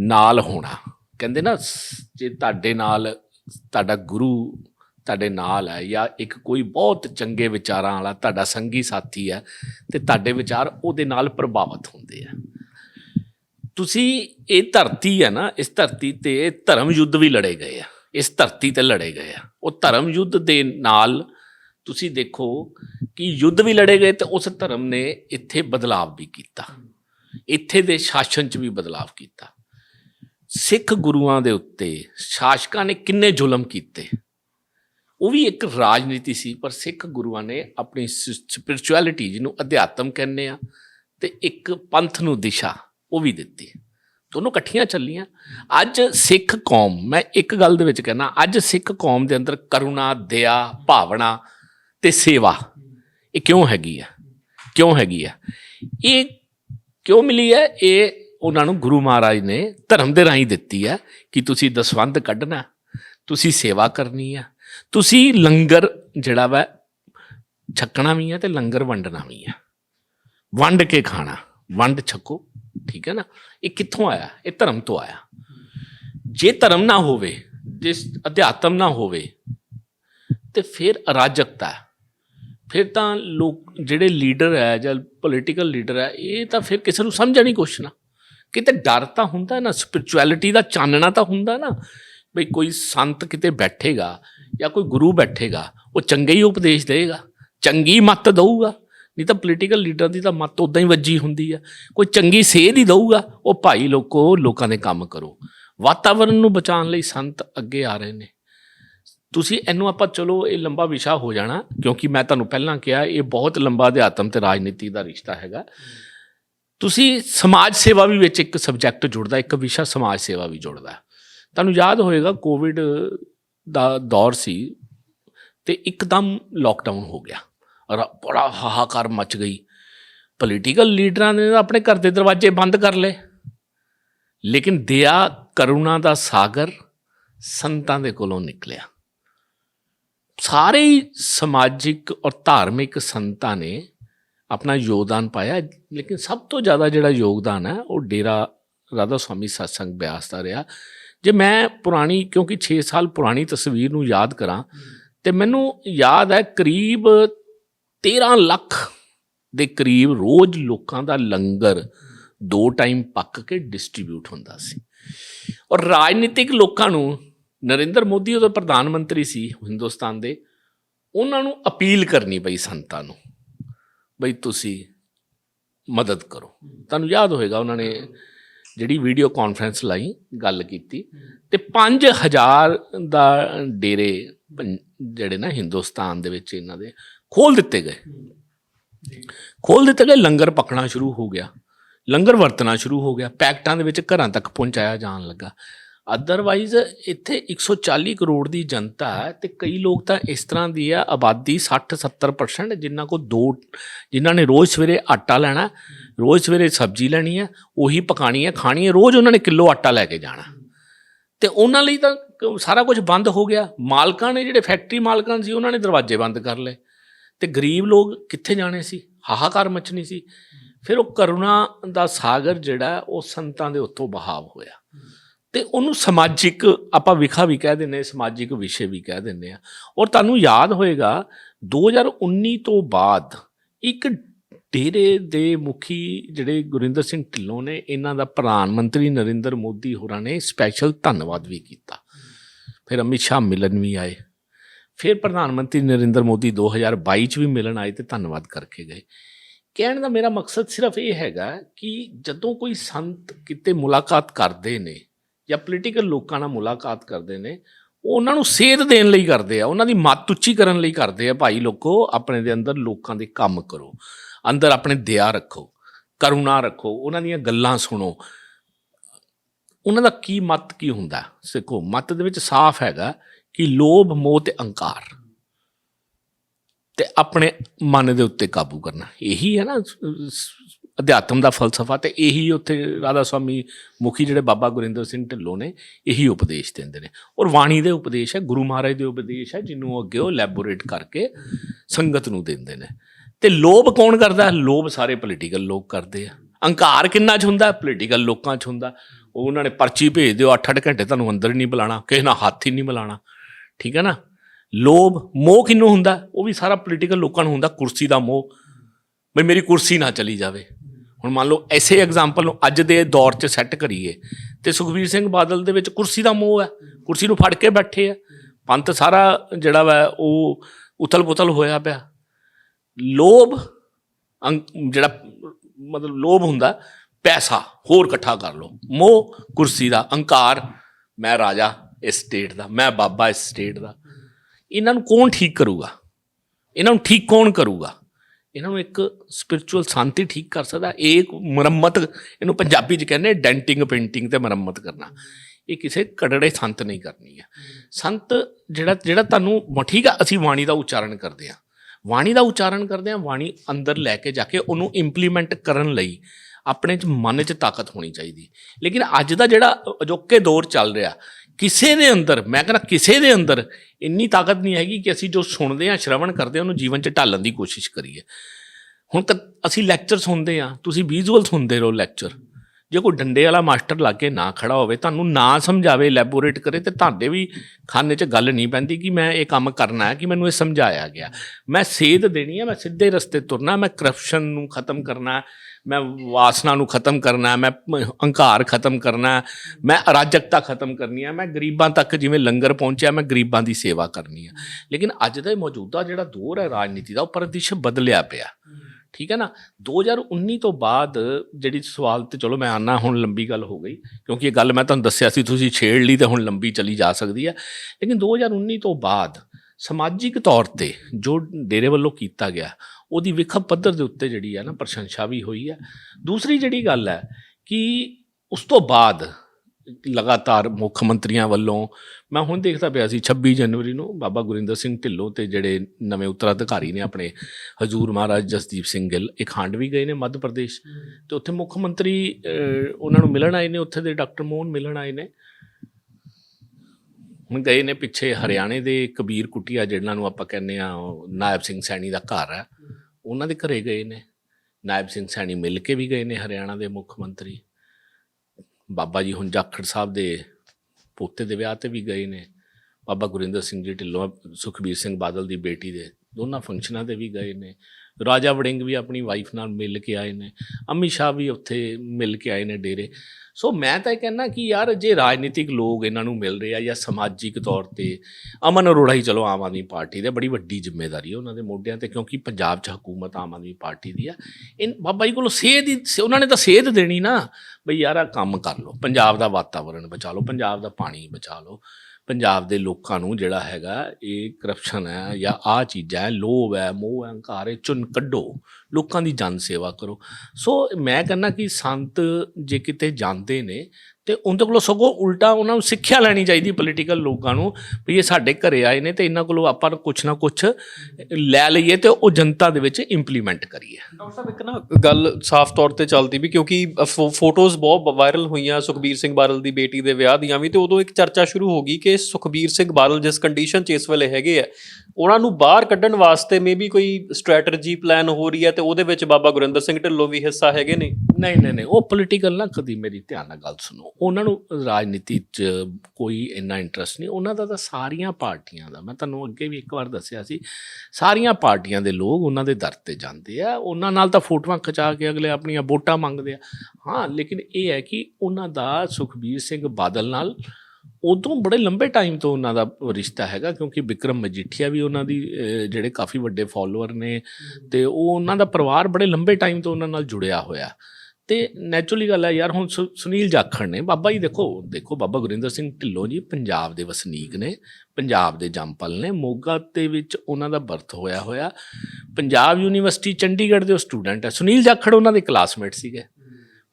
ਨਾਲ ਹੋਣਾ। ਕਹਿੰਦੇ ਨਾ ਜੇ ਤੁਹਾਡੇ ਨਾਲ ਤੁਹਾਡਾ ਗੁਰੂ ਤੁਹਾਡੇ ਨਾਲ ਹੈ ਜਾਂ ਇੱਕ ਕੋਈ ਬਹੁਤ ਚੰਗੇ ਵਿਚਾਰਾਂ ਵਾਲਾ ਤੁਹਾਡਾ ਸੰਗੀ ਸਾਥੀ ਹੈ ਤੇ ਤੁਹਾਡੇ ਵਿਚਾਰ ਉਹਦੇ ਨਾਲ ਪ੍ਰਭਾਵਿਤ ਹੁੰਦੇ ਆ। ਤੁਸੀਂ ਇਹ ਧਰਤੀ ਹੈ ਨਾ, ਇਸ ਧਰਤੀ ਤੇ ਧਰਮ ਯੁੱਧ ਵੀ ਲੜੇ ਗਏ ਆ। ਇਸ ਧਰਤੀ ਤੇ ਲੜੇ ਗਏ ਆ। ਉਹ ਧਰਮ ਯੁੱਧ ਦੇ ਨਾਲ ਤੁਸੀਂ ਦੇਖੋ ਕਿ ਯੁੱਧ ਵੀ ਲੜੇ ਗਏ ਤੇ ਉਸ ਧਰਮ ਨੇ ਇੱਥੇ ਬਦਲਾਵ ਵੀ ਕੀਤਾ। ਇੱਥੇ ਦੇ ਸ਼ਾਸਨ 'ਚ ਵੀ ਬਦਲਾਵ ਕੀਤਾ। ਸਿੱਖ ਗੁਰੂਆਂ ਦੇ ਉੱਤੇ ਸ਼ਾਸਕਾਂ ਨੇ ਕਿੰਨੇ ਜ਼ੁਲਮ ਕੀਤੇ। ਉਹ ਵੀ ਇੱਕ ਰਾਜਨੀਤੀ ਸੀ, ਪਰ ਸਿੱਖ ਗੁਰੂਆਂ ਨੇ ਆਪਣੀ ਸਪਿਰਚੁਅਲਿਟੀ ਜਿਹਨੂੰ ਅਧਿਆਤਮ ਕਹਿੰਦੇ ਆ, ਤੇ ਇੱਕ ਪੰਥ ਨੂੰ ਦਿਸ਼ਾ ਉਹ ਵੀ ਦਿੱਤੀ। ਦੋਨੋਂ ਇਕੱਠੀਆਂ ਚੱਲੀਆਂ। ਅੱਜ ਸਿੱਖ ਕੌਮ, ਮੈਂ ਇੱਕ ਗੱਲ ਦੇ ਵਿੱਚ ਕਹਿਣਾ ਅੱਜ ਸਿੱਖ ਕੌਮ ਦੇ ਅੰਦਰ ਕਰੁਣਾ, ਦਇਆ, ਭਾਵਨਾ ਤੇ ਸੇਵਾ, ਇਹ ਕਿਉਂ ਹੈਗੀ ਆ? ਕਿਉਂ ਹੈਗੀ ਆ? ਇਹ ਕਿਉਂ ਮਿਲੀ ਹੈ? ਇਹ ਉਹਨਾਂ ਨੂੰ ਗੁਰੂ ਮਹਾਰਾਜ ਨੇ ਧਰਮ ਦੇ ਰਾਹੀਂ ਦਿੱਤੀ ਹੈ ਕਿ ਤੁਸੀਂ ਦਸਵੰਧ ਕੱਢਣਾ, ਤੁਸੀਂ ਸੇਵਾ ਕਰਨੀ ਆ। ਤੁਸੀਂ ਲੰਗਰ ਜਿਹੜਾ ਵਾ, ਛਕਣਾ ਵੀ ਹੈ ਤੇ ਲੰਗਰ ਵੰਡਣਾ ਵੀ ਹੈ ਵੰਡ ਕੇ ਖਾਣਾ, ਵੰਡ ਛਕੋ, ਠੀਕ ਹੈ ਨਾ? ਇਹ ਕਿੱਥੋਂ ਆਇਆ? ਇਹ ਧਰਮ ਤੋਂ ਆਇਆ। ਜੇ ਧਰਮ ਨਾ ਹੋਵੇ ਜਿਸ ਅਧਿਆਤਮ ਨਾ ਹੋਵੇ, ਤੇ ਫਿਰ ਅਰਾਜਕਤਾ ਫਿਰ ਤਾਂ ਲੋਕ, ਜਿਹੜੇ ਲੀਡਰ ਹੈ ਜਾਂ ਪੋਲੀਟੀਕਲ ਲੀਡਰ ਹੈ, ਇਹ ਤਾਂ ਫਿਰ ਕਿਸੇ ਨੂੰ ਸਮਝਣ ਹੀ ਕੁਛ ਨਾ। ਕਿਤੇ ਡਰ ਤਾਂ ਹੁੰਦਾ ਨਾ ਸਪਿਰਚੁਅਲਿਟੀ ਦਾ ਚਾਨਣਾ ਤਾਂ ਹੁੰਦਾ ਨਾ, ਬਈ ਕੋਈ ਸੰਤ ਕਿਤੇ ਬੈਠੇਗਾ ਜਾਂ ਕੋਈ ਗੁਰੂ ਬੈਠੇਗਾ, ਉਹ ਚੰਗੇ ਹੀ ਉਪਦੇਸ਼ ਦੇਵੇਗਾ, ਚੰਗੀ ਮੱਤ ਦਊਗਾ। ਨਹੀਂ ਤਾਂ ਪੋਲੀਟੀਕਲ ਲੀਡਰ ਦੀ ਤਾਂ ਮੱਤ ਉਦਾਂ ਹੀ ਵੱਜੀ ਹੁੰਦੀ ਆ। ਕੋਈ ਚੰਗੀ ਸੇਧ ਹੀ ਦਊਗਾ, ਉਹ ਭਾਈ ਲੋਕੋ, ਲੋਕਾਂ ਦੇ ਕੰਮ ਕਰੋ। ਵਾਤਾਵਰਣ ਨੂੰ ਬਚਾਉਣ ਲਈ ਸੰਤ ਅੱਗੇ ਆ ਰਹੇ ਨੇ। ਤੁਸੀਂ ਇਹਨੂੰ ਆਪਾਂ ਚਲੋ, ਇਹ ਲੰਬਾ ਵਿਸ਼ਾ ਹੋ ਜਾਣਾ, ਕਿਉਂਕਿ ਮੈਂ ਤੁਹਾਨੂੰ ਪਹਿਲਾਂ ਕਿਹਾ, ਇਹ ਬਹੁਤ ਲੰਬਾ ਅਧਿਆਤਮ ਤੇ ਰਾਜਨੀਤੀ ਦਾ ਰਿਸ਼ਤਾ ਹੈਗਾ। ਤੁਸੀਂ ਸਮਾਜ ਸੇਵਾ ਵੀ ਵਿੱਚ ਇੱਕ ਸਬਜੈਕਟ ਜੁੜਦਾ, ਇੱਕ ਵਿਸ਼ਾ ਸਮਾਜ ਸੇਵਾ ਵੀ ਜੁੜਦਾ। ਤੁਹਾਨੂੰ ਯਾਦ ਹੋਏਗਾ ਕੋਵਿਡ ਦਾ ਦੌਰ ਸੀ ਤੇ ਇੱਕਦਮ ਲੋਕਡਾਊਨ ਹੋ ਗਿਆ। ਔਰ ਬੜਾ ਹਾਹਾਕਾਰ ਮਚ ਗਈ। ਪੋਲੀਟੀਕਲ ਲੀਡਰਾਂ ਨੇ ਤਾਂ ਆਪਣੇ ਘਰ ਦੇ ਦਰਵਾਜ਼ੇ ਬੰਦ ਕਰ ਲਏ। ਲੇਕਿਨ ਦਇਆ ਕਰੁਣਾ ਦਾ ਸਾਗਰ ਸੰਤਾਂ ਦੇ ਕੋਲੋਂ ਨਿਕਲਿਆ। ਸਾਰੇ ਸਮਾਜਿਕ ਔਰ ਧਾਰਮਿਕ ਸੰਤਾਂ ਨੇ ਆਪਣਾ ਯੋਗਦਾਨ ਪਾਇਆ। ਲੇਕਿਨ ਸਭ ਤੋਂ ਜ਼ਿਆਦਾ ਜਿਹੜਾ ਯੋਗਦਾਨ ਹੈ, ਉਹ ਡੇਰਾ ਰਾਧਾ ਸਵਾਮੀ ਸਤਸੰਗ ਬਿਆਸ ਦਾ ਰਿਹਾ। ਜੇ ਮੈਂ ਪੁਰਾਣੀ, ਕਿਉਂਕਿ 6 ਸਾਲ ਪੁਰਾਣੀ ਤਸਵੀਰ ਨੂੰ ਯਾਦ ਕਰਾਂ, ਤੇ ਮੈਨੂੰ ਯਾਦ ਹੈ ਕਰੀਬ 13 ਲੱਖ ਦੇ ਕਰੀਬ ਰੋਜ਼ ਲੋਕਾਂ ਦਾ ਲੰਗਰ ਦੋ ਟਾਈਮ ਪੱਕ ਕੇ ਡਿਸਟ੍ਰੀਬਿਊਟ ਹੁੰਦਾ ਸੀ। ਔਰ ਰਾਜਨੀਤਿਕ ਲੋਕਾਂ ਨੂੰ, ਨਰਿੰਦਰ ਮੋਦੀ ਉਹਦਾ ਪ੍ਰਧਾਨ ਮੰਤਰੀ ਸੀ ਹਿੰਦੁਸਤਾਨ ਦੇ, ਉਹਨਾਂ ਨੂੰ ਅਪੀਲ ਕਰਨੀ ਪਈ ਸੰਤਾਂ ਨੂੰ, ਬਈ ਤੁਸੀਂ ਮਦਦ ਕਰੋ। ਤੁਹਾਨੂੰ ਯਾਦ ਹੋਏਗਾ ਉਹਨਾਂ ਨੇ ਜਿਹੜੀ ਵੀਡੀਓ ਕਾਨਫਰੰਸ ਲਾਈ ਗੱਲ ਕੀਤੀ ਤੇ 5000 ਦਾ ਡੇਰੇ ਜਿਹੜੇ ਨਾ ਹਿੰਦੁਸਤਾਨ ਦੇ ਵਿੱਚ ਇਹਨਾਂ ਦੇ ਖੋਲ ਦਿੱਤੇ ਗਏ। ਖੋਲ ਦਿੱਤੇ ਗਏ ਲੰਗਰ ਪਕਣਾ ਸ਼ੁਰੂ ਹੋ ਗਿਆ। ਲੰਗਰ ਵਰਤਣਾ ਸ਼ੁਰੂ ਹੋ ਗਿਆ ਪੈਕਟਾਂ ਦੇ ਵਿੱਚ ਘਰਾਂ ਤੱਕ ਪਹੁੰਚਾਇਆ ਜਾਣ ਲੱਗਾ। ਅਦਰਵਾਈਜ਼ ਇੱਥੇ 140 ਕਰੋੜ ਦੀ ਜਨਤਾ ਹੈ ਤੇ ਕਈ ਲੋਕ ਤਾਂ ਇਸ ਤਰ੍ਹਾਂ ਦੀ ਆ, ਆਬਾਦੀ 60 70% ਜਿਨ੍ਹਾਂ ਕੋ ਦੋ ਜਿਨ੍ਹਾਂ ਨੇ ਰੋਜ਼ ਸਵੇਰੇ ਆਟਾ ਲੈਣਾ, ਰੋਜ਼ ਸਵੇਰੇ ਸਬਜ਼ੀ ਲੈਣੀ ਹੈ ਉਹੀ ਪਕਾਣੀ ਹੈ ਖਾਣੀ ਹੈ ਰੋਜ਼ ਉਹਨਾਂ ਨੇ ਕਿਲੋ ਆਟਾ ਲੈ ਕੇ ਜਾਣਾ। ਤੇ ਉਹਨਾਂ ਲਈ ਤਾਂ ਕ- ਸਾਰਾ ਕੁਝ ਬੰਦ ਹੋ ਗਿਆ। ਮਾਲਕਾਂ ਨੇ ਜਿਹੜੇ ਫੈਕਟਰੀ ਮਾਲਕਾਂ ਸੀ, ਉਹਨਾਂ ਨੇ ਦਰਵਾਜ਼ੇ ਬੰਦ ਕਰ ਲਏ। ਤੇ ਗਰੀਬ ਲੋਕ ਕਿੱਥੇ ਜਾਣੇ ਸੀ? ਹਾਹਾਕਾਰ ਮਚਣੀ ਸੀ। ਫਿਰ ਉਹ ਕਰੁਣਾ ਦਾ ਸਾਗਰ ਜਿਹੜਾ, ਉਹ ਸੰਤਾਂ ਦੇ ਉੱਤੋਂ ਬਹਾਵ ਹੋਇਆ। ਤੇ ਉਹਨੂੰ ਸਮਾਜਿਕ, ਆਪਾਂ ਵਿਖਾ ਵੀ ਕਹਿ ਦਿੰਦੇ ਸਮਾਜਿਕ ਵਿਸ਼ੇ ਵੀ ਕਹਿ ਦਿੰਦੇ ਆ ਔਰ ਤੁਹਾਨੂੰ ਯਾਦ ਹੋਏਗਾ 2019 ਤੋਂ ਬਾਅਦ ਇੱਕ ਡੇਰੇ ਦੇ ਮੁਖੀ ਜਿਹੜੇ ਗੁਰਿੰਦਰ ਸਿੰਘ ਢਿੱਲੋਂ ਨੇ, ਇਹਨਾਂ ਦਾ ਪ੍ਰਧਾਨ ਮੰਤਰੀ ਨਰਿੰਦਰ ਮੋਦੀ ਹੋਰਾਂ ਨੇ ਸਪੈਸ਼ਲ ਧੰਨਵਾਦ ਵੀ ਕੀਤਾ। ਫਿਰ ਅਮਿਤ ਸ਼ਾਹ ਮਿਲਣ ਵੀ ਆਏ। ਫਿਰ ਪ੍ਰਧਾਨ ਮੰਤਰੀ ਨਰਿੰਦਰ ਮੋਦੀ 2022 ਚ ਵੀ ਮਿਲਣ ਆਏ ਤੇ ਧੰਨਵਾਦ ਕਰਕੇ ਗਏ। ਕਹਿਣ ਦਾ ਮੇਰਾ ਮਕਸਦ ਸਿਰਫ ਇਹ ਹੈਗਾ ਕਿ ਜਦੋਂ ਕੋਈ ਸੰਤ ਕਿਤੇ ਮੁਲਾਕਾਤ ਕਰਦੇ ਨੇ ਜਾਂ ਪੋਲੀਟੀਕਲ ਲੋਕਾਂ ਨਾਲ ਮੁਲਾਕਾਤ ਕਰਦੇ ਨੇ, ਉਹ ਉਹਨਾਂ ਨੂੰ ਸੇਧ ਦੇਣ ਲਈ ਕਰਦੇ ਆ, ਉਹਨਾਂ ਦੀ ਮੱਤ ਉੱਚੀ ਕਰਨ ਲਈ ਕਰਦੇ ਆ, ਭਾਈ ਲੋਕੋ, ਆਪਣੇ ਦੇ ਅੰਦਰ ਲੋਕਾਂ ਦੇ ਕੰਮ ਕਰੋ, ਅੰਦਰ ਆਪਣੇ ਦਇਆ ਰੱਖੋ, ਕਰੁਣਾ ਰੱਖੋ, ਉਹਨਾਂ ਦੀਆਂ ਗੱਲਾਂ ਸੁਣੋ। ਉਹਨਾਂ ਦਾ ਕੀ ਮਤ, ਕੀ ਹੁੰਦਾ? ਸਿੱਖੋ, ਮਤ ਦੇ ਵਿੱਚ ਸਾਫ਼ ਹੈਗਾ ਕਿ ਲੋਭ, ਮੋਹ ਤੇ ਅਹੰਕਾਰ। ਤੇ ਆਪਣੇ ਮਨ ਦੇ ਉੱਤੇ ਕਾਬੂ ਕਰਨਾ। ਇਹੀ ਹੈ ਨਾ ਅਧਿਆਤਮ ਦਾ ਫਲਸਫਾ ਤੇ ਇਹੀ ਉੱਥੇ ਰਾਧਾ ਸਵਾਮੀ ਮੁਖੀ ਜਿਹੜੇ ਬਾਬਾ ਗੁਰਿੰਦਰ ਸਿੰਘ ਢਿੱਲੋਂ ਨੇ, ਇਹੀ ਉਪਦੇਸ਼ ਦਿੰਦੇ ਨੇ। ਔਰ ਬਾਣੀ ਦੇ ਉਪਦੇਸ਼ ਹੈ, ਗੁਰੂ ਮਹਾਰਾਜ ਦੇ ਉਪਦੇਸ਼ ਹੈ, ਜਿਹਨੂੰ ਅੱਗੇ ਉਹ ਲੈਬੋਰੇਟ ਕਰਕੇ ਸੰਗਤ ਨੂੰ ਦਿੰਦੇ ਨੇ। ਤੇ ਲੋਭ ਕੌਣ ਕਰਦਾ? ਲੋਭ ਸਾਰੇ ਪੋਲੀਟੀਕਲ ਲੋਕ ਕਰਦੇ ਆ। ਅਹੰਕਾਰ ਕਿੰਨਾ ਚ ਹੁੰਦਾ? ਪੋਲੀਟੀਕਲ ਲੋਕਾਂ ਚ ਹੁੰਦਾ। ਉਹ ਉਹਨਾਂ ਨੇ ਪਰਚੀ ਭੇਜ ਦਿਓ 8-8 ਘੰਟੇ ਤੁਹਾਨੂੰ ਅੰਦਰ ਹੀ ਨਹੀਂ ਬੁਲਾਣਾ ਕਿਸੇ ਨਾਲ ਹੱਥ ਹੀ ਨਹੀਂ ਮਿਲਾਣਾ ਠੀਕ ਹੈ ਨਾ? ਲੋਭ, ਮੋਹ ਕਿੰਨੂੰ ਹੁੰਦਾ? ਉਹ ਵੀ ਸਾਰਾ ਪੋਲੀਟੀਕਲ ਲੋਕਾਂ ਨੂੰ ਹੁੰਦਾ, ਕੁਰਸੀ ਦਾ ਮੋਹ। ਬਈ ਮੇਰੀ ਕੁਰਸੀ ਨਾ ਚਲੀ ਜਾਵੇ। ਹੁਣ ਮੰਨ ਲਓ ਐਸੇ ਐਗਜ਼ਾਮਪਲ ਨੂੰ ਅੱਜ ਦੇ ਦੌਰ 'ਚ ਸੈੱਟ ਕਰੀਏ, ਤੇ ਸੁਖਬੀਰ ਸਿੰਘ ਬਾਦਲ ਦੇ ਵਿੱਚ ਕੁਰਸੀ ਦਾ ਮੋਹ ਹੈ, ਕੁਰਸੀ ਨੂੰ ਫੜ ਕੇ ਬੈਠੇ ਆ। ਪੰਥ ਸਾਰਾ ਜਿਹੜਾ ਵਾ, ਉਹ ਉਥਲ-ਪੁਥਲ ਹੋਇਆ ਪਿਆ। ਲੋਭ ਅੰਕ- ਜਿਹੜਾ ਮਤਲਬ ਲੋਭ ਹੁੰਦਾ, ਪੈਸਾ ਹੋਰ ਇਕੱਠਾ ਕਰ ਲਓ। ਮੋਹ, ਕੁਰਸੀ ਦਾ, ਅਹੰਕਾਰ, ਮੈਂ ਰਾਜਾ ਇਸ ਸਟੇਟ ਦਾ, ਮੈਂ ਬਾਬਾ ਇਸ ਸਟੇਟ ਦਾ। ਇਹਨਾਂ ਨੂੰ ਕੌਣ ਠੀਕ ਕਰੂਗਾ? ਇਹਨਾਂ ਨੂੰ ਠੀਕ ਕੌਣ ਕਰੂਗਾ? ਇਹਨਾਂ ਨੂੰ ਇੱਕ ਸਪਿਰਚੁਅਲ ਸ਼ਾਂਤੀ ਠੀਕ ਕਰ ਸਕਦਾ, ਇਹ ਇੱਕ ਮੁਰੰਮਤ ਇਹਨੂੰ ਪੰਜਾਬੀ ਚ ਕਹਿੰਦੇ ਡੈਂਟਿੰਗ ਪੇਂਟਿੰਗ ਤੇ ਮੁਰੰਮਤ ਕਰਨਾ। ਇਹ ਕਿਸੇ ਕੜੜੇ ਸੰਤ ਨਹੀਂ ਕਰਨੀ ਹੈ ਸੰਤ ਜਿਹੜਾ ਜਿਹੜਾ ਤੁਹਾਨੂੰ ਠੀਕ ਆ, ਅਸੀਂ ਬਾਣੀ ਦਾ ਉਚਾਰਨ ਕਰਦੇ ਹਾਂ। ਬਾਣੀ ਦਾ ਉਚਾਰਨ ਕਰਦੇ ਹਾਂ ਬਾਣੀ ਅੰਦਰ ਲੈ ਕੇ ਜਾ ਕੇ ਉਹਨੂੰ ਇੰਪਲੀਮੈਂਟ ਕਰਨ ਲਈ ਆਪਣੇ ਚ ਮਨ ਚ ਤਾਕਤ ਹੋਣੀ ਚਾਹੀਦੀ। ਲੇਕਿਨ ਅੱਜ ਦਾ ਜਿਹੜਾ ਅਜੋਕੇ ਦੌਰ ਚੱਲ ਰਿਹਾ ਕਿਸੇ ਦੇ ਅੰਦਰ, ਮੈਂ ਕਹਿੰਦਾ ਕਿਸੇ ਦੇ ਅੰਦਰ ਇੰਨੀ ਤਾਕਤ ਨਹੀਂ ਹੈਗੀ ਕਿ ਅਸੀਂ ਜੋ ਸੁਣਦੇ ਹਾਂ, ਸ਼ਰਵਣ ਕਰਦੇ ਹਾਂ, ਉਹਨੂੰ ਜੀਵਨ 'ਚ ਢਾਲਣ ਦੀ ਕੋਸ਼ਿਸ਼ ਕਰੀਏ। ਹੁਣ ਕ- ਅਸੀਂ ਲੈਕਚਰ ਸੁਣਦੇ ਆ ਤੁਸੀਂ ਵਿਜ਼ੂਅਲ ਸੁਣਦੇ ਰਹੋ ਲੈਕਚਰ ਜੇ ਕੋਈ ਡੰਡੇ ਵਾਲਾ ਮਾਸਟਰ ਲਾਗੇ ਨਾ ਖੜਾ ਹੋਵੇ, ਤੁਹਾਨੂੰ ਨਾ ਸਮਝਾਵੇ ਲੈਬੋਰੇਟ ਕਰੇ, ਤੇ ਤੁਹਾਡੇ ਵੀ ਖਾਨੇ 'ਚ ਗੱਲ ਨਹੀਂ ਪੈਂਦੀ ਕਿ ਮੈਂ ਇਹ ਕੰਮ ਕਰਨਾ ਹੈ, ਕਿ ਮੈਨੂੰ ਇਹ ਸਮਝਾਇਆ ਗਿਆ। ਮੈਂ ਸੇਧ ਦੇਣੀ ਹੈ, ਮੈਂ ਸਿੱਧੇ ਰਸਤੇ ਤੁਰਨਾ, ਮੈਂ ਕਰਪਸ਼ਨ ਨੂੰ ਖਤਮ ਕਰਨਾ ਮੈਂ ਵਾਸਨਾ ਨੂੰ ਖਤਮ ਕਰਨਾ ਮੈਂ ਹੰਕਾਰ ਖਤਮ ਕਰਨਾ ਮੈਂ ਅਰਾਜਕਤਾ ਖਤਮ ਕਰਨੀ ਹੈ, ਮੈਂ ਗਰੀਬਾਂ ਤੱਕ ਜਿਵੇਂ ਲੰਗਰ ਪਹੁੰਚਿਆ, ਮੈਂ ਗਰੀਬਾਂ ਦੀ ਸੇਵਾ ਕਰਨੀ ਹੈ। ਲੇਕਿਨ ਅੱਜ ਦਾ ਮੌਜੂਦਾ ਜਿਹੜਾ ਦੌਰ ਹੈ ਰਾਜਨੀਤੀ ਦਾ, ਉਹ ਪਰਦਿਸ਼ ਬਦਲਿਆ ਪਿਆ। ਠੀਕ ਹੈ ਨਾ? 2019 ਤੋਂ ਬਾਅਦ ਜਿਹੜੀ ਸਵਾਲ ਤੇ ਚਲੋ ਮੈਂ ਆਨਾ, ਹੁਣ ਲੰਬੀ ਗੱਲ ਹੋ ਗਈ, ਕਿਉਂਕਿ ਇਹ ਗੱਲ ਮੈਂ ਤੁਹਾਨੂੰ ਦੱਸਿਆ ਸੀ, ਤੁਸੀਂ ਛੇੜ ਲਈ ਤਾਂ ਹੁਣ ਲੰਬੀ ਚਲੀ ਜਾ ਸਕਦੀ ਹੈ। ਲੇਕਿਨ 2019 ਤੋਂ ਬਾਅਦ ਸਮਾਜਿਕ ਤੌਰ ਤੇ ਜੋ ਡੇਰੇ ਵੱਲੋਂ ਕੀਤਾ ਗਿਆ, ਉਹਦੀ ਵਿਖਮ ਪੱਧਰ ਦੇ ਉੱਤੇ ਜਿਹੜੀ ਹੈ ਨਾ, ਪ੍ਰਸ਼ੰਸਾ ਵੀ ਹੋਈ ਹੈ। ਦੂਸਰੀ ਜਿਹੜੀ ਗੱਲ ਹੈ ਕਿ ਉਸ ਤੋਂ ਬਾਅਦ ਲਗਾਤਾਰ ਮੁੱਖ ਮੰਤਰੀਆਂ ਵੱਲੋਂ, ਮੈਂ ਹੁਣ ਦੇਖਦਾ ਪਿਆ ਸੀ 26 ਜਨਵਰੀ ਨੂੰ ਬਾਬਾ ਗੁਰਿੰਦਰ ਸਿੰਘ ਢਿੱਲੋਂ ਤੇ ਜਿਹੜੇ ਨਵੇਂ ਉੱਤਰਾਧਿਕਾਰੀ ਨੇ ਆਪਣੇ ਹਜੂਰ ਮਹਾਰਾਜ ਜਸਦੀਪ ਸਿੰਘ ਗਿੱਲ, ਇਹ ਖੰਡ ਵੀ ਗਏ ਨੇ ਮੱਧ ਪ੍ਰਦੇਸ਼ ਤੇ ਉੱਥੇ ਮੁੱਖ ਮੰਤਰੀ ਉਹਨਾਂ ਨੂੰ ਮਿਲਣ ਆਏ ਨੇ, ਉੱਥੇ ਦੇ ਡਾਕਟਰ ਮੋਹਨ ਮਿਲਣ ਆਏ ਨੇ। ਹੁਣ ਗਏ ਨੇ ਪਿੱਛੇ ਹਰਿਆਣੇ ਦੇ ਕਬੀਰ ਕੁਟੀਆ, ਜਿਹਨਾਂ ਨੂੰ ਆਪਾਂ ਕਹਿੰਦੇ ਆ ਨਾਇਬ ਸਿੰਘ ਸੈਣੀ ਦਾ ਘਰ ਹੈ, ਉਹਨਾਂ ਦੇ ਘਰੇ ਗਏ ਨੇ। ਨਾਇਬ ਸਿੰਘ ਸੈਣੀ ਮਿਲ ਕੇ ਵੀ ਗਏ ਨੇ ਹਰਿਆਣਾ ਦੇ ਮੁੱਖ ਮੰਤਰੀ। ਬਾਬਾ ਜੀ ਹੁਣ ਜਾਖੜ ਸਾਹਿਬ ਦੇ ਪੋਤੇ ਦੇ ਵਿਆਹ ਤੇ ਵੀ ਗਏ ਨੇ। ਬਾਬਾ ਗੁਰਿੰਦਰ ਸਿੰਘ ਜੀ ਢਿੱਲੋਂ, ਸੁਖਬੀਰ ਸਿੰਘ ਬਾਦਲ ਦੀ ਬੇਟੀ ਦੇ ਦੋਨਾਂ ਫੰਕਸ਼ਨਾਂ ਤੇ ਵੀ ਗਏ ਨੇ। ਰਾਜਾ ਵੜਿੰਗ ਵੀ ਆਪਣੀ ਵਾਈਫ ਨਾਲ ਮਿਲ ਕੇ ਆਏ ਨੇ। ਅਮਿਤ ਸ਼ਾਹ ਵੀ ਉੱਥੇ ਮਿਲ ਕੇ ਆਏ ਨੇ ਡੇਰੇ। ਸੋ ਮੈਂ ਤਾਂ ਇਹ ਕਹਿੰਦਾ ਕਿ ਯਾਰ, ਜੇ ਰਾਜਨੀਤਿਕ ਲੋਕ ਇਹਨਾਂ ਨੂੰ ਮਿਲ ਰਹੇ ਆ ਜਾਂ ਸਮਾਜਿਕ ਤੌਰ ਤੇ, ਅਮਨ ਅਰੋੜਾ ਹੀ ਚਲੋ ਆਮ ਆਦਮੀ ਪਾਰਟੀ ਦੇ ਬੜੀ ਵੱਡੀ ਜ਼ਿੰਮੇਵਾਰੀ ਹੈ ਉਹਨਾਂ ਦੇ ਮੋਢਿਆਂ ਤੇ, ਕਿਉਂਕਿ ਪੰਜਾਬ 'ਚ ਹਕੂਮਤ ਆਮ ਆਦਮੀ ਪਾਰਟੀ ਦੀ ਆ। ਇਨ, ਬਾਬਾ ਜੀ ਕੋਲੋਂ ਸੇਧ ਹੀ ਉਹਨਾਂ ਨੇ ਤਾਂ ਸੇਧ ਦੇਣੀ ਨਾ, ਬਈ ਯਾਰ ਆ ਕੰਮ ਕਰ ਲਓ, ਪੰਜਾਬ ਦਾ ਵਾਤਾਵਰਣ ਬਚਾ ਲਓ, ਪੰਜਾਬ ਦਾ ਪਾਣੀ ਬਚਾ ਲਓ, ਪੰਜਾਬ ਦੇ ਲੋਕਾਂ ਨੂੰ ਜਿਹੜਾ ਹੈਗਾ, ਇਹ ਕਰਪਸ਼ਨ ਹੈ ਜਾਂ ਆ ਚੀਜ਼ਾਂ ਹੈ, ਲੋਭ ਹੈ, ਮੋਹ ਹੈ, ਹੰਕਾਰ ਇਹ ਚੁਣ ਕੱਢੋ। ਲੋਕਾਂ ਦੀ ਜਨ ਸੇਵਾ ਕਰੋ। ਸੋ ਮੈਂ ਕਹਿੰਦਾ ਕਿ ਸੰਤ ਜੇ ਕਿਤੇ ਜਾਂਦੇ ਨੇ, ਤੇ ਉਹਦੇ ਕੋਲੋਂ ਸਗੋਂ ਉਲਟਾ ਉਹਨਾਂ ਨੂੰ ਸਿੱਖਿਆ ਲੈਣੀ ਚਾਹੀਦੀ ਪੋਲੀਟੀਕਲ ਲੋਕਾਂ ਨੂੰ ਵੀ ਇਹ ਸਾਡੇ ਘਰੇ ਆਏ ਨੇ ਤੇ ਇਹਨਾਂ ਕੋਲੋਂ ਆਪਾਂ ਕੁਛ ਨਾ ਕੁਛ ਲੈ ਲਈਏ ਤੇ ਉਹ ਜਨਤਾ ਦੇ ਵਿੱਚ ਇੰਪਲੀਮੈਂਟ ਕਰੀਏ। ਡਾਕਟਰ ਸਾਹਿਬ, ਇੱਕ ਨਾ ਗੱਲ ਸਾਫ਼ ਤੌਰ ਤੇ ਚੱਲਦੀ ਵੀ ਕਿਉਂਕਿ ਫੋ- ਫੋਟੋਜ਼ ਬਹੁਤ ਵਾਇਰਲ ਹੋਈਆਂ ਸੁਖਬੀਰ ਸਿੰਘ ਬਾਦਲ ਦੀ ਬੇਟੀ ਦੇ ਵਿਆਹ ਦੀਆਂ ਵੀ ਤੇ ਉਦੋਂ ਇੱਕ ਚਰਚਾ ਸ਼ੁਰੂ ਹੋ ਗਈ ਕਿ ਸੁਖਬੀਰ ਸਿੰਘ ਬਾਦਲ ਜਿਸ ਕੰਡੀਸ਼ਨ 'ਚ ਇਸ ਵੇਲੇ ਹੈਗੇ ਆ, ਉਹਨਾਂ ਨੂੰ ਬਾਹਰ ਕੱਢਣ ਵਾਸਤੇ ਮੇਬੀ ਕੋਈ ਸਟ੍ਰੈਟਜੀ ਪਲਾਨ ਹੋ ਰਹੀ ਹੈ ਤੇ ਉਹਦੇ ਵਿੱਚ ਬਾਬਾ ਗੁਰਿੰਦਰ ਸਿੰਘ ਢਿੱਲੋਂ ਵੀ ਹਿੱਸਾ ਹੈਗੇ ਨੇ? ਨਹੀਂ ਨਹੀਂ ਨਹੀਂ, ਉਹ ਪੋਲੀਟੀਕਲ ਨਾ ਕਦੀ ਮੇਰੀ ਧਿਆਨ ਨਾਲ ਗੱਲ ਸੁਣੋ। ਉਹਨਾਂ ਨੂੰ ਰਾਜਨੀਤੀ 'ਚ ਕੋਈ ਇੰਨਾ ਇੰਟਰਸਟ ਨਹੀਂ। ਉਹਨਾਂ ਦਾ ਤਾਂ ਸਾਰੀਆਂ ਪਾਰਟੀਆਂ ਦਾ, ਮੈਂ ਤੁਹਾਨੂੰ ਅੱਗੇ ਵੀ ਇੱਕ ਵਾਰ ਦੱਸਿਆ ਸੀ, ਸਾਰੀਆਂ ਪਾਰਟੀਆਂ ਦੇ ਲੋਕ ਉਹਨਾਂ ਦੇ ਦਰ ਤੇ ਜਾਂਦੇ ਆ। ਉਹਨਾਂ ਨਾਲ ਤਾਂ ਫੋਟੋਆਂ ਖਿਚਾ ਕੇ ਅਗਲੇ ਆਪਣੀਆਂ ਵੋਟਾਂ ਮੰਗਦੇ ਆ। ਹਾਂ, ਲੇਕਿਨ ਇਹ ਹੈ ਕਿ ਉਹਨਾਂ ਦਾ ਸੁਖਬੀਰ ਸਿੰਘ ਬਾਦਲ ਨਾਲ ਉਦੋਂ ਬੜੇ ਲੰਬੇ ਟਾਈਮ ਤੋਂ ਉਹਨਾਂ ਦਾ ਰਿਸ਼ਤਾ ਹੈਗਾ ਕਿਉਂਕਿ ਵਿਕਰਮ ਮਜੀਠੀਆ ਵੀ ਉਹਨਾਂ ਦੀ ਜਿਹੜੇ ਕਾਫੀ ਵੱਡੇ ਫਾਲੋਅਰ ਨੇ ਤੇ ਉਹ ਉਹਨਾਂ ਦਾ ਪਰਿਵਾਰ ਬੜੇ ਲੰਬੇ ਟਾਈਮ ਤੋਂ ਉਹਨਾਂ ਨਾਲ ਜੁੜਿਆ ਹੋਇਆ। ਤੇ ਨੈਚੁਰਲੀ ਗੱਲ ਹੈ ਯਾਰ ਹੁਣ ਸੁਨੀਲ ਜਾਖੜ ਨੇ ਬਾਬਾ ਜੀ ਦੇਖੋ ਦੇਖੋ ਬਾਬਾ ਗੁਰਿੰਦਰ ਸਿੰਘ ਢਿੱਲੋਂ ਜੀ ਪੰਜਾਬ ਦੇ ਵਸਨੀਕ ਨੇ ਪੰਜਾਬ ਦੇ ਜੰਮਪਲ ਨੇ ਮੋਗਾ ਦੇ ਵਿੱਚ ਉਹਨਾਂ ਦਾ ਬਰਥ ਹੋਇਆ ਹੋਇਆ। ਪੰਜਾਬ ਯੂਨੀਵਰਸਿਟੀ ਚੰਡੀਗੜ੍ਹ ਦੇ ਉਹ ਸਟੂਡੈਂਟ ਹੈ। ਸੁਨੀਲ ਜਾਖੜ ਉਹਨਾਂ ਦੇ ਕਲਾਸਮੇਟ ਸੀਗੇ।